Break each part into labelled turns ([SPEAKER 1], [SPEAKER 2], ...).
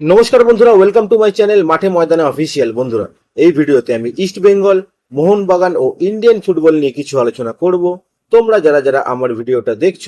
[SPEAKER 1] নমস্কার বন্ধুরা welcome to my channel মাঠে ময়দানে অফিসিয়াল বন্ধুরা, এই ভিডিওতে আমি ইস্ট বেঙ্গল মোহনবাগান ও ইন্ডিয়ান ফুটবল নিয়ে কিছু আলোচনা করব। তোমরা যারা যারা আমার ভিডিওটা দেখছ,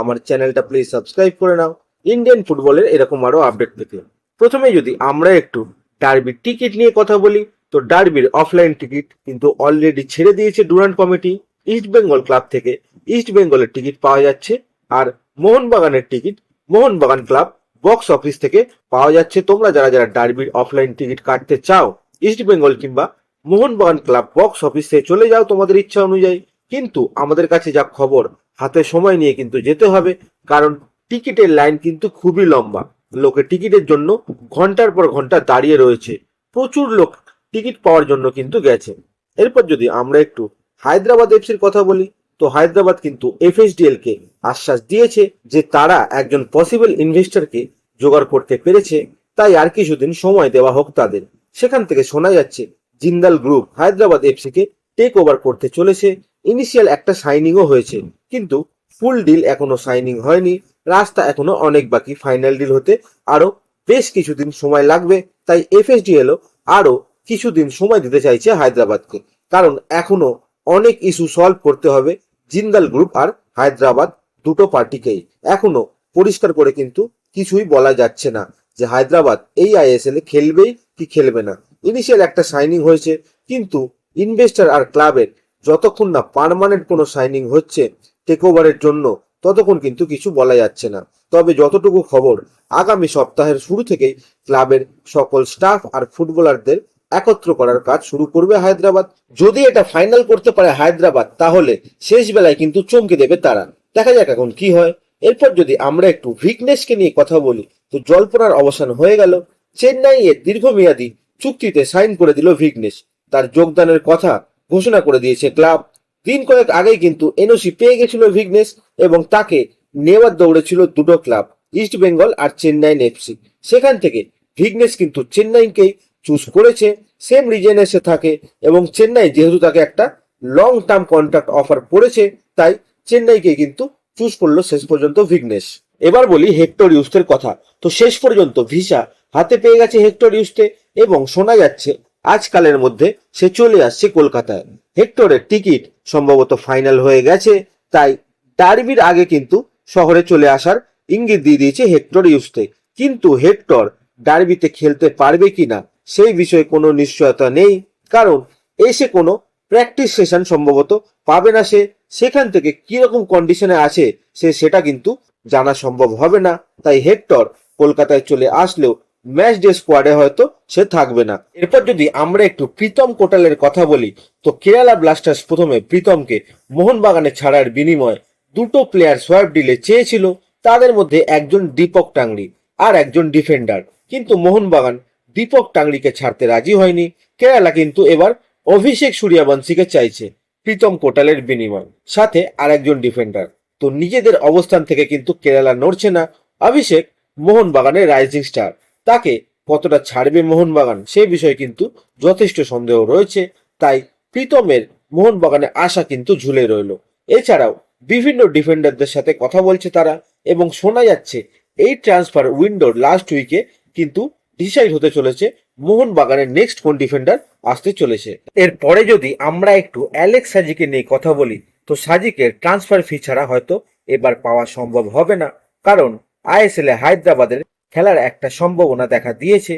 [SPEAKER 1] আমার চ্যানেলটা প্লিজ সাবস্ক্রাইব করে নাও। ইন্ডিয়ান ফুটবলের এরকম আরও আপডেট পেতে প্রথমে যদি আমরা একটু ডার্বির টিকিট নিয়ে কথা বলি, তো ডার্বির অফলাইন টিকিট কিন্তু অলরেডি ছেড়ে দিয়েছে Durand committee East Bengal club থেকে ইস্ট বেঙ্গলের টিকিট পাওয়া যাচ্ছে, আর মোহনবাগানের ticket Mohun Bagan club box office থেকে পাওয়া যাচ্ছে। তোমরা যারা যারা ডার্বির অফলাইন টিকিট কাটতে চাও ইস্ট বেঙ্গল কিংবা মোহনবাগান ক্লাব বক্স অফিসে চলে যাও তোমাদের ইচ্ছা অনুযায়ী। কিন্তু আমাদের কাছে যা খবর, হাতে সময় নিয়ে কিন্তু যেতে হবে। কারণ টিকিটের লাইন কিন্তু খুবই লম্বা। লোকে টিকিটের জন্য ঘণ্টার পর ঘণ্টা দাঁড়িয়ে রয়েছে। প্রচুর লোক টিকিট পাওয়ার জন্য কিন্তু গেছে। এরপর যদি আমরা একটু হায়দ্রাবাদ এফসির কথা বলি তো হায়দ্রাবাদ কিন্তু এফএসডিএল কে আশ্বাস দিয়েছে যে তারা একজন পসিবল ইনভেস্টরকে জোগাড় করতে পেরেছে, তাই আর কিছুদিন সময় দেওয়া হোক তাদের। সেখান থেকে শোনা যাচ্ছে, জিন্দাল গ্রুপ হায়দ্রাবাদ এফসি কে টেক ওভার করতে চলেছে। ইনিশিয়াল একটা সাইনিংও হয়েছে, কিন্তু ফুল ডিল এখনও সাইনিং হয়নি। রাস্তা এখনও অনেক বাকি ফাইনাল ডিল হতে আরও বেশ কিছুদিন সময় লাগবে, তাই এফএসডিএলও আরও কিছুদিন সময় দিতে চাইছে হায়দ্রাবাদকে। কারণ এখনও অনেক ইস্যু সলভ করতে হবে জিন্দাল গ্রুপ আর হায়দ্রাবাদ দুটো পার্টিকেই। এখনও পরিষ্কার করে কিন্তু কিছুই বলা যাচ্ছে না যে হায়দ্রাবাদ এই আইএসএল এ খেলবেই কি খেলবে না। ইনিশিয়াল একটা সাইনিং হয়েছে, কিন্তু ইনভেস্টার আর ক্লাবের যতক্ষণ না পার্মানেন্ট কোনো সাইনিং হচ্ছে টেক ওভারের জন্য, ততক্ষণ কিন্তু কিছু বলা যাচ্ছে না। তবে যতটুকু খবর, আগামী সপ্তাহের শুরু থেকেই ক্লাবের সকল স্টাফ আর ফুটবলারদের একত্র করার কাজ শুরু করবে হায়দ্রাবাদ। যদি এটা ফাইনাল করতে পারে হায়দ্রাবাদ, তাহলে শেষ বেলায় কিন্তু চমকে দেবে তারা দেখা যাক এখন কি হয়। এরপর যদি আমরা একটু ভিকনেসকে নিয়ে কথা বলি, তো জল্পনার অবসান হয়ে গেল। চেন্নাই এর দীর্ঘমেয়াদী চুক্তিতে সাইন করে দিল ভিকনেস তার যোগদানের কথা ঘোষণা করে দিয়েছে ক্লাব। দিন কয়েক আগেই কিন্তু এনওসি পেয়ে গেছিল ভিগনেস এবং তাকে নেওয়ার দৌড়েছিল দুটো ক্লাব ইস্ট বেঙ্গল আর চেন্নাই এফসি সেখান থেকে ভিগনেস কিন্তু চেন্নাইকেই চুজ করেছে সেম রিজনে সে থাকে এবং চেন্নাই যেহেতু তাকে একটা লং টার্ম কন্ট্রাক্ট অফার করেছে তাই চেন্নাইকে কিন্তু চুজ করল শেষ পর্যন্ত ভিগনেস এবার বলি হেক্টর ইউস্টের কথা। তো শেষ পর্যন্ত ভিসা হাতে পেয়ে গেছে হেক্টর ইউস্টে এবং শোনা যাচ্ছে আজকালের মধ্যে সে চলে আসছে কলকাতায়। হেক্টরের টিকিট সম্ভবত ফাইনাল হয়ে গেছে, তাই ডার্বির আগে কিন্তু শহরে চলে আসার ইঙ্গিত দিয়ে দিয়েছে হেক্টর ইউস্টে কিন্তু হেক্টর ডার্বিতে খেলতে পারবে কিনা সেই বিষয়ে কোনো নিশ্চয়তা নেই, কারণ এসে কোনো প্র্যাকটিস সেশন সম্ভবত পাবে না সে, সেখান থেকে কীরকম কন্ডিশনে আছে সে, সেটা কিন্তু জানা সম্ভব হবে না। তাই হেক্টর কলকাতায় চলে আসলেও ম্যাচ ডে স্কোয়াডে হয়তো সে থাকবে না। এরপর যদি আমরা একটু প্রীতম কোটালের কথা বলি, তো কেরালা ব্লাস্টার্স প্রথমে প্রীতমকে মোহনবাগানে ছাড়ার বিনিময়ে দুটো প্লেয়ার সোয়াইপ ডিলে চেয়েছিল, তাদের মধ্যে একজন দীপক টাংরি আর একজন ডিফেন্ডার কিন্তু মোহনবাগান দীপক টাংরিকে ছাড়তে রাজি হয়নি। কেরালা কিন্তু এবার অভিষেক সূর্যবংশীকে চাইছে প্রীতম কোটালের বিনিময়। সাথে আরেকজন ডিফেন্ডার। তো নিজেদের অবস্থান থেকে কিন্তু কেরালা নড়ছে না। অভিষেক মোহনবাগানের রাইজিং স্টার। তাকে কতটা ছাড়বে মোহনবাগান সে বিষয়ে কিন্তু যথেষ্ট সন্দেহ রয়েছে। তাই প্রীতমের মোহনবাগানে আশা কিন্তু ঝুলে রইল। এছাড়াও বিভিন্ন ডিফেন্ডারদের সাথে কথা বলছে তারা এবং শোনা যাচ্ছে এই ট্রান্সফার উইন্ডোর লাস্ট উইকে কিন্তু ডিসাইড হতে চলেছে, মোহনবাগানের নেক্সট কোন ডিফেন্ডার আসতে চলেছে। এরপরে যদি আমরা একটু অ্যালেক্স সাজিকে নিয়ে কথা বলি, তো সাজিকের ট্রান্সফার ফি ছাড়া হয়তো এবার পাওয়া সম্ভব হবে না। কারণ আইএসএল এ হায়দ্রাবাদের খেলার একটা সম্ভাবনা দেখা দিয়েছে,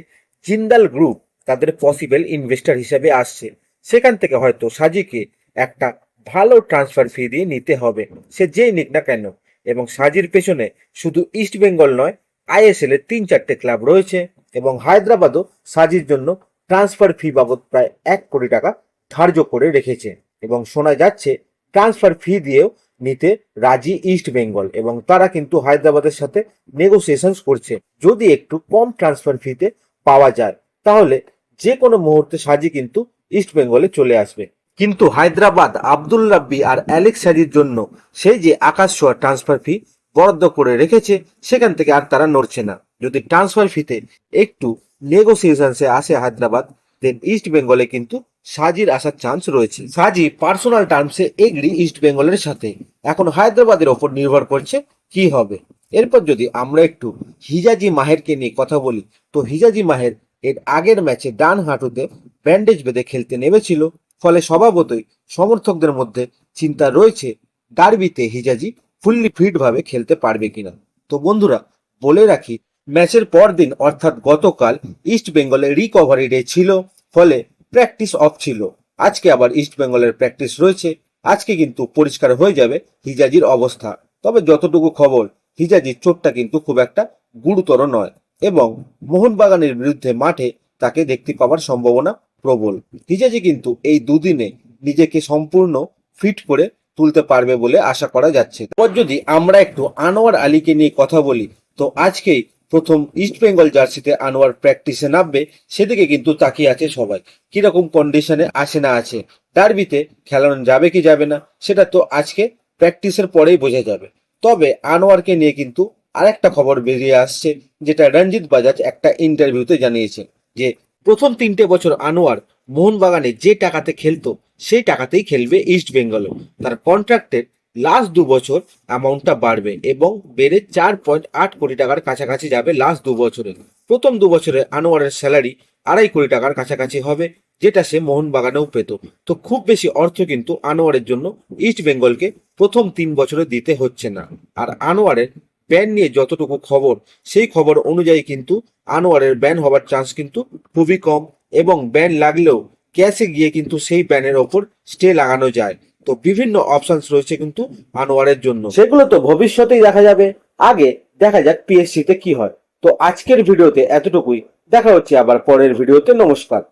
[SPEAKER 1] জিন্দাল গ্রুপ তাদের পসিবল ইনভেস্টর হিসেবে আসছে। সেখান থেকে হয়তো সাজিকে একটা ভালো ট্রান্সফার ফি দিয়ে নিতে হবে। সে যেই নিক না কেন, এবং সাজির পেছনে শুধু ইস্ট বেঙ্গল নয়, আইএসএল এর তিন চারটে ক্লাব রয়েছে। এবং হায়দ্রাবাদও সাজির জন্য ট্রান্সফার ফি বাবদ প্রায় এক কোটি টাকা ধার্য করে রেখেছে এবং শোনা যাচ্ছে ট্রান্সফার ফি দিয়েও নিতে রাজি ইস্ট বেঙ্গল এবং তারা কিন্তু হায়দ্রাবাদের সাথে নেগোসিয়েশন করছে। যদি একটু কম ট্রান্সফার ফিতে পাওয়া যায়, তাহলে যে কোনো মুহূর্তে সাজি কিন্তু ইস্ট বেঙ্গলে চলে আসবে। কিন্তু হায়দ্রাবাদ, আব্দুল রাব্বি আর অ্যালেক্স সাজির জন্য সেই যে আকাশ ট্রান্সফার ফি বরাদ্দ করে রেখেছে, সেখান থেকে আর তারা নড়ছে না। যদি ট্রান্সফার ফিতে একটু নেগোসিয়েশনসে আসে হায়দ্রাবাদ দেন ইস্ট বেঙ্গলে কিন্তু সাজির আসার চান্স রয়েছে। সাজি পার্সোনাল টার্মসে এগ্রি ইস্ট বেঙ্গলের সাথে। এখন হায়দ্রাবাদের ওপর নির্ভর করছে কি হবে। এরপর যদি আমরা একটু হিজাজি মাহেরকে নিয়ে কথা বলি, তো হিজাজি মাহের এর আগের ম্যাচে ডান হাঁটুতে ব্যান্ডেজ বেঁধে খেলতে নেমেছিল। ফলে স্বভাবতই সমর্থকদের মধ্যে চিন্তা রয়েছে ডার্বিতে হিজাজি ফুললি ফিট ভাবে খেলতে পারবে কিনা। তো বন্ধুরা, বলে রাখি ম্যাচের পর দিন অর্থাৎ গতকাল ইস্ট বেঙ্গলে রিকভারি ডে ছিল, ফলে প্র্যাকটিস অফ ছিল। আজকে আবার ইস্ট বেঙ্গলের প্র্যাকটিস রয়েছে। আজকে কিন্তু পরিষ্কার হয়ে যাবে হিজাজির অবস্থা। তবে যতটুকু খবর, হিজাজির চোটটা কিন্তু খুব একটা গুরুতর নয় এবং মোহনবাগানের বিরুদ্ধে মাঠে তাকে দেখতে পাওয়ার সম্ভাবনা প্রবল। হিজাজি কিন্তু এই দুদিনে নিজেকে সম্পূর্ণ ফিট করে তুলতে পারবে বলে আশা করা যাচ্ছে। এরপর যদি আমরা একটু আনোয়ার আলীকে নিয়ে কথা বলি, তো আজকেই প্রথম ইস্ট বেঙ্গল জার্সিতে আনোয়ার প্র্যাকটিসে নামবে, সেদিকে কিন্তু তাকিয়ে আছে সবাই। কীরকম কন্ডিশনে আসে না আছে ডার্বিতে খেলানো যাবে কি যাবে না, সেটা তো আজকে প্র্যাকটিসের পরেই বোঝা যাবে। তবে আনোয়ারকে নিয়ে কিন্তু আরেকটা খবর বেরিয়ে আসছে, যেটা রঞ্জিত বাজাজ একটা ইন্টারভিউতে জানিয়েছে, যে প্রথম তিনটে বছর আনোয়ার মোহনবাগানে যে টাকাতে খেলতো, সেই টাকাতেই খেলবে ইস্ট বেঙ্গলও তার কন্ট্রাক্টের লাস্ট দু বছর অ্যামাউন্টটা বাড়বে এবং বেড়ে চার পয়েন্ট আট কোটি টাকার কাছাকাছি যাবে লাস্ট দু বছরে। প্রথম দু বছরে আনোয়ারের স্যালারি আড়াই কোটি টাকার কাছাকাছি হবে, যেটা সে মোহনবাগানেও পেত। তো খুব বেশি অর্থ কিন্তু আনোয়ারের জন্য ইস্ট বেঙ্গলকে প্রথম তিন বছরে দিতে হচ্ছে না। আর আনোয়ারের ব্যান নিয়ে যতটুকু খবর, সেই খবর অনুযায়ী কিন্তু আনোয়ারের ব্যান হওয়ার চান্স কিন্তু খুবই কম এবং ব্যান লাগলেও ক্যাশে গিয়ে কিন্তু সেই ব্যানের ওপর স্টে লাগানো যায়। তো বিভিন্ন অপশনস রয়েছে কিন্তু আনোয়ারের জন্য। সেগুলো তো ভবিষ্যতেই দেখা যাবে। আগে দেখা যাক পিএসসি তে কি হয়। তো আজকের ভিডিওতে এতটুকুই। দেখা হচ্ছে আবার পরের ভিডিওতে। নমস্কার।